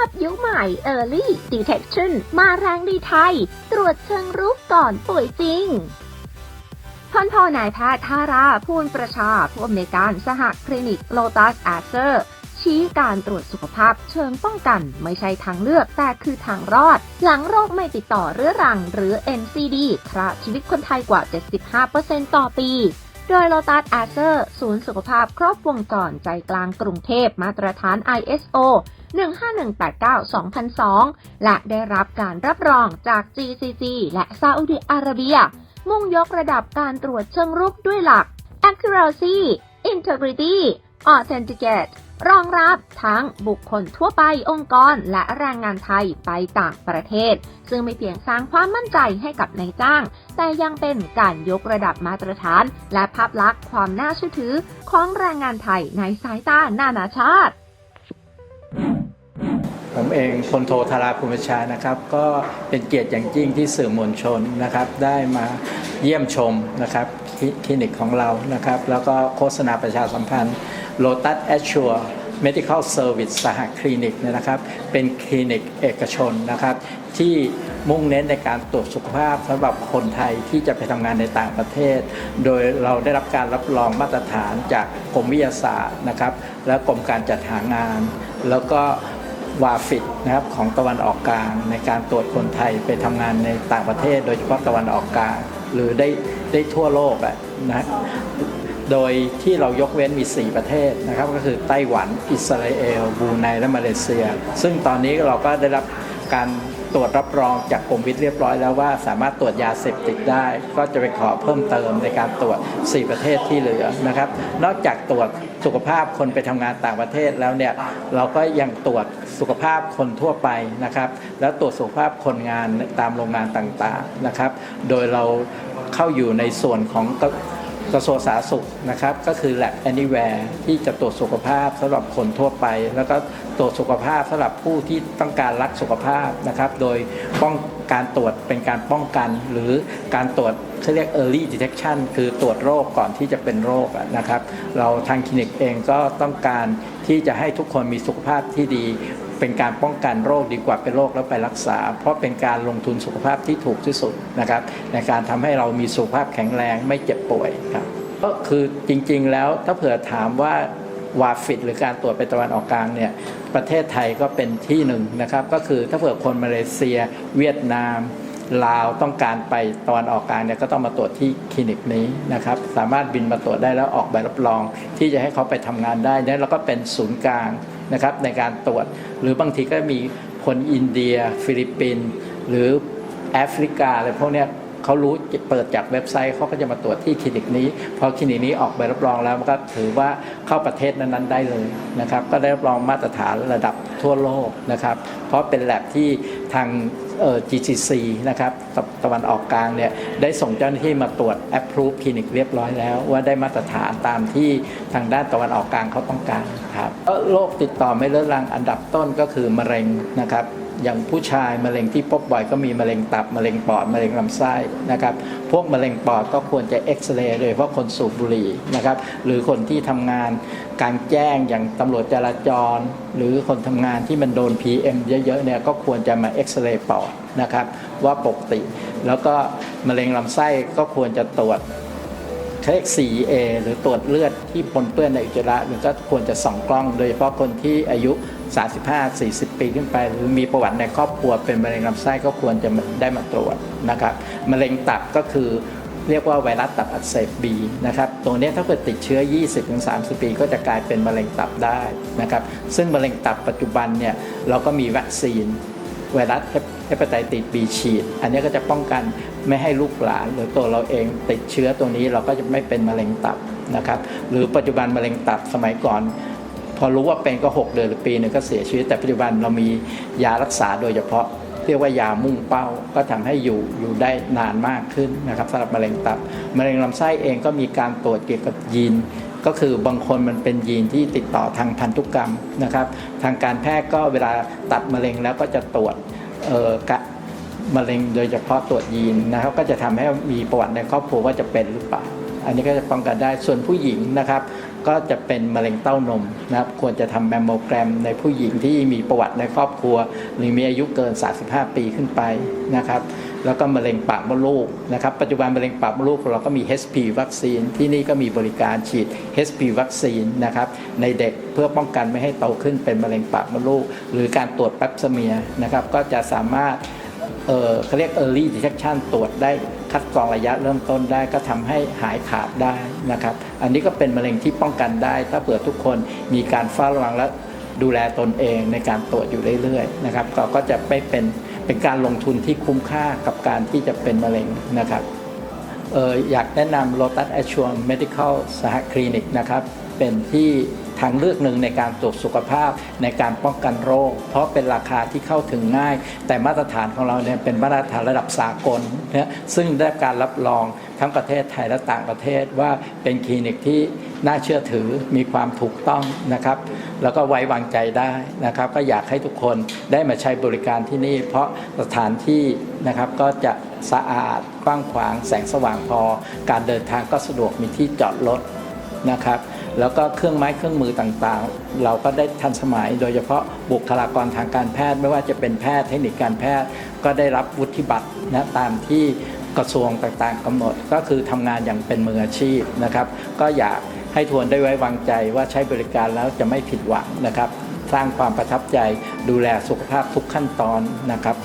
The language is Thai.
าพยุคใหม่ Early Detection มาแรงดีไทย ตรวจเชิงรุกก่อนป่วยจริงท่านพ่อนายแพทย์ทาราพูนประชาผู้อำนวยการสหคลินิกโลตัสแอเซอร์ชี้การตรวจสุขภาพเชิงป้องกันไม่ใช่ทางเลือกแต่คือทางรอด หลังโรคไม่ติดต่อเรื้อรังหรือ NCD ฆ่าชีวิตคนไทยกว่า 75%ต่อปี โดย Lotus a s e r ศูนย์สุขภาพครอบวงจรใจกลางกรุงเทพมาตรฐาน ISO 15189-2002 และได้รับการรับรองจาก GCC และซาอุดิอาระเบีย มุ่งยกระดับการตรวจเชิงรุกด้วยหลัก accuracy integrity authenticate รองรับทั้งบุคคลทั่วไปองค์กรและแรงงานไทยไปต่างประเทศ ซึ่งไม่เพียงสร้างความมั่นใจให้กับนายจ้าง แต่ยังเป็นการยกระดับมาตรฐาน และภาพลักษณ์ความน่าเชื่อถือของแรงงานไทยในสายตานานาชาติ ผมเองพลโทธาราภูมิชานะครับ ก็เป็นเกียรติอย่างยิ่งที่สื่อมวลชนนะครับ ได้มาเยี่ยมชมนะครับ คลินิกของเรานะครับ แล้วก็โฆษณาประชาสัมพันธ์ Lotus Assure Medical Service สหคลินิกนยนะครับ เป็นคลินิกเอกชนนะครับ ที่มุ่งเน้นในการตรวจสุขภาพสำหรับคนไทยที่จะไปทำงานในต่างประเทศ โดยเราได้รับการรับรองมาตรฐานจากกรมวิทยาศาสตร์นะครับ และกรมการจัดหางาน แล้วก็วาฟิตนะครับของตะวันออกกลางในการตรวจคนไทยไปทำงานในต่างประเทศ โดยเฉพาะตะวันออกกลาง หรือได้ได้ทั่วโลกอะนะโดยที่เรายกเว้นมี 4 ประเทศนะครับ ก็คือไต้หวัน อิสราเอลบรูไนและมาเลเซีย ซึ่งตอนนี้เราก็ได้รับการ ตรวจรับรองจากกรมวิทย์เรียบร้อยแล้วว่าสามารถตรวจยาเสพติดได้ ก็จะไปขอเพิ่มเติมในการตรวจ 4 ประเทศที่เหลือนะครับ นอกจากตรวจสุขภาพคนไปทำงานต่างประเทศแล้วเนี่ยเราก็ยังตรวจสุขภาพคนทั่วไปนะครับ แล้วตรวจสุขภาพคนงานตามโรงงานต่างๆนะครับ โดยเราเข้าอยู่ในส่วนของ กระทรวงสาธารณสุขนะครับก็คือ Lab Anywhere ที่จะตรวจสุขภาพสำหรับคนทั่วไป แล้วก็ตรวจสุขภาพสำหรับผู้ที่ต้องการรักสุขภาพนะครับโดยป้องการตรวจเป็นการป้องกันหรือการตรวจเขาเรียก early detection คือตรวจโรคก่อนที่จะเป็นโรคนะครับ เราทางคลินิกเองก็ต้องการที่จะให้ทุกคนมีสุขภาพที่ดี เป็นการป้องกันโรคดีกว่าเป็นโรคแล้วไปรักษา เพราะเป็นการลงทุนสุขภาพที่ถูกที่สุดนะครับ ในการทำให้เรามีสุขภาพแข็งแรงไม่เจ็บป่วยครับก็คือจริงๆแล้วถ้าเผื่อถามว่าวาฟิตหรือการตรวจไปตะวันออกกลางเนี่ยประเทศไทยก็เป็นที่หนึ่งนะครับ ก็คือถ้าเผื่อคนมาเลเซีย เวียดนาม ลาวต้องการไปตอนออกกลางเนี่ยก็ต้องมาตรวจที่คลินิกนี้นะครับ สามารถบินมาตรวจได้แล้วออกใบรับรอง ที่จะให้เขาไปทำงานได้เนี่ยเราก็เป็นศูนย์กลางนะครับในการตรวจ หรือบางทีก็มีคนอินเดีย ฟิลิปปินส์หรือแอฟริกาอะไรพวกเนี้ย เขารู้เปิดจากเว็บไซต์เขาก็จะมาตรวจที่คลินิกนี้พอคลินิกนี้ออกใบรับรองแล้วมันก็ถือว่าเข้าประเทศนั้นๆได้เลยนะครับ ก็ได้รับรองมาตรฐานระดับทั่วโลกนะครับ เพราะเป็นแลบที่ทางเออ GCC นะครับตะตะวันออกกลางเนี่ยได้ส่งเจ้าหน้าที่มาตรวจ approve คลินิกเรียบร้อยแล้ว ว่าได้มาตรฐานตามที่ทางด้านตะวันออกกลางเขาต้องการครับโรคติดต่อไม่เรื้อรังอันดับต้นก็คือมะเร็งนะครับ อย่างผู้ชายมะเร็งที่พบบ่อยก็มีมะเร็งตับมะเร็งปอดมะเร็งลำไส้นะครับ พวกมะเร็งปอดก็ควรจะเอ็กซเรย์โดยเฉพาะคนสูบบุหรี่นะครับ หรือคนที่ทำงานกางแจ้งอย่างตำรวจจราจร หรือคนทำงานที่มันโดน PM เยอะๆเนี่ยก็ควรจะมาเอ็กซเรย์ปอดนะครับ ว่าปกติ แล้วก็มะเร็งลำไส้ก็ควรจะตรวจ เขาเรียก 4A หรือตรวจเลือดที่ปนเปื้อนในอุจจาระหรือก็ควรจะส่องกล้อง โดยเฉพาะคนที่อายุ 35-40 ปีขึ้นไป หรือมีประวัติในครอบครัวเป็นมะเร็งลำไส้ก็ควรจะได้มาตรวจนะครับมะเร็งตับก็คือเรียกว่าไวรัสตับอักเสบบีนะครับตรงนี้ถ้าเกิดติดเชื้อ 20-30 ปี ก็จะกลายเป็นมะเร็งตับได้นะครับซึ่งมะเร็งตับปัจจุบันเนี่ยเราก็มีวัคซีนไวรัสเฮปาไตติสบีฉีด อันนี้ก็จะป้องกัน ไม่ให้ลูกหลานหรือตัวเราเองติดเชื้อตัวนี้เราก็จะไม่เป็นมะเร็งตับนะครับหรือปัจจุบันมะเร็งตับสมัยก่อน พอรู้ว่าเป็นก็ 6 เดือนหรือปีหนึงก็เสียชีวิต แต่ปัจจุบันเรามียารักษาโดยเฉพาะ เรียกว่ายามุ่งเป้าก็ทำให้อยู่อยู่ได้นานมากขึ้นนะครับสำหรับมะเร็งตับมะเร็งลำไส้เองก็มีการตรวจเกี่ยวกับยีนก็คือบางคนมันเป็นยีนที่ติดต่อทางพันธุกรรมนะครับ ทางการแพทย์ก็เวลาตัดมะเร็งแล้วก็จะตรวจกะ มะเร็งโดยเฉพาะตรวจยีนนะครับก็จะทำให้มีประวัติในครอบครัวว่าจะเป็นหรือเปล่าอันนี้ก็จะป้องกันได้ส่วนผู้หญิงนะครับ ก็จะเป็นมะเร็งเต้านมนะครับควรจะทำแมมโมแกรมในผู้หญิงที่มีประวัติในครอบครัว หรือมีอายุเกิน 35 ปีขึ้นไปนะครับแล้วก็มะเร็งปากมดลูกนะครับปัจจุบันมะเร็งปากมดลูกเราก็มี HP วัคซีนที่นี่ก็มีบริการฉีด HP วัคซีนนะครับในเด็กเพื่อป้องกันไม่ให้โตขึ้นเป็นมะเร็งปากมดลูก หรือการตรวจแปปสเมียนะครับก็จะสามารถ เออเขาเรียก early detection ตรวจได้คัดกรองระยะเริ่มต้นได้ก็ทำให้หายขาดได้นะครับ อันนี้ก็เป็นมะเร็งที่ป้องกันได้ ถ้าเผื่อทุกคนมีการเฝ้าระวังและดูแลตนเองในการตรวจอยู่เรื่อยๆนะครับก็ก็จะไม่เป็นเป็นการลงทุนที่คุ้มค่ากับการที่จะเป็นมะเร็งนะครับเอออยากแนะนำ Lotus Assure Medical สหคลินิกนะครับ เป็นที่ ทางเลือกหนึ่งในการตรวจสุขภาพในการป้องกันโรค เพราะเป็นราคาที่เข้าถึงง่าย แต่มาตรฐานของเราเนี่ยเป็นมาตรฐานระดับสากลนะซึ่งได้การรับรองทั้งประเทศไทยและต่างประเทศว่าเป็นคลินิกที่น่าเชื่อถือมีความถูกต้องนะครับ แล้วก็ไว้วางใจได้นะครับ ก็อยากให้ทุกคนได้มาใช้บริการที่นี่ เพราะสถานที่นะครับก็จะสะอาดกว้างขวางแสงสว่างพอ การเดินทางก็สะดวกมีที่จอดรถนะครับ แล้วก็เครื่องไม้เครื่องมือต่างๆ เราก็ได้ทันสมัย โดยเฉพาะบุคลากรทางการแพทย์ไม่ว่าจะเป็นแพทย์เทคนิคการแพทย์ ก็ได้รับวุฒิบัตรนะตามที่กระทรวงต่างๆกำหนดก็คือทำงานอย่างเป็นมืออาชีพนะครับ ก็อยากให้ทวนได้ไว้วางใจว่าใช้บริการแล้วจะไม่ผิดหวังนะครับ สร้างความประทับใจดูแลสุขภาพทุกขั้นตอนนะครับ